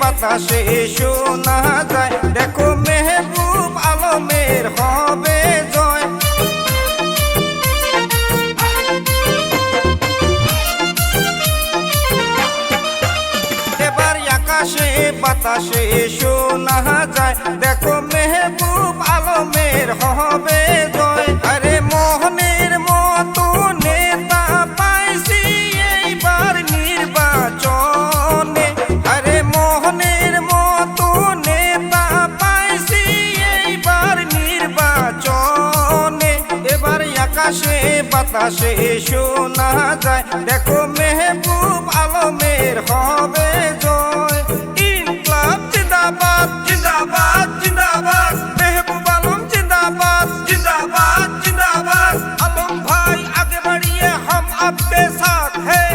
বাতাসে শোনা যায়। দেখো মেহবুব আলমের হবে জয়। এবার আকাশে, বাতাসে শোনা যায়। দেখো মেহবুব আলমের হবে আকাশে, বাতাসে শোনা যায়। দেখো মেহবুব আলমের হবে জয়। ইনকলাব জিন্দাবাদ জিন্দাবাদ জিন্দাবাদ। মেহবুব আলম জিন্দাবাদ জিন্দাবাদ জিন্দাবাদ। আলম ভাই, আগে বাড়িয়ে হাম আপকে সাথ। হ্যাঁ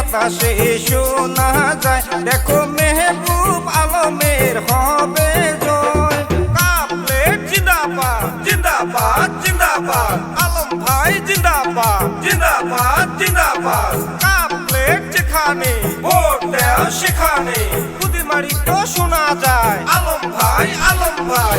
বাতাসে শোনা যায়। দেখো মেহবুব আলমের হবে জয়। জিন্দাবাদ জিন্দাবাদ জিন্দাবাদ। জিন্দাবাদ জিন্দাবাদ যায়। আলম ভাই আলম ভাই।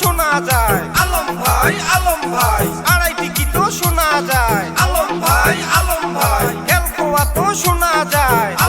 শোনা যায়। আলম ভাই আলম ভাই। আড়াই টিকি তো শোনা যায়। শোনা যায়।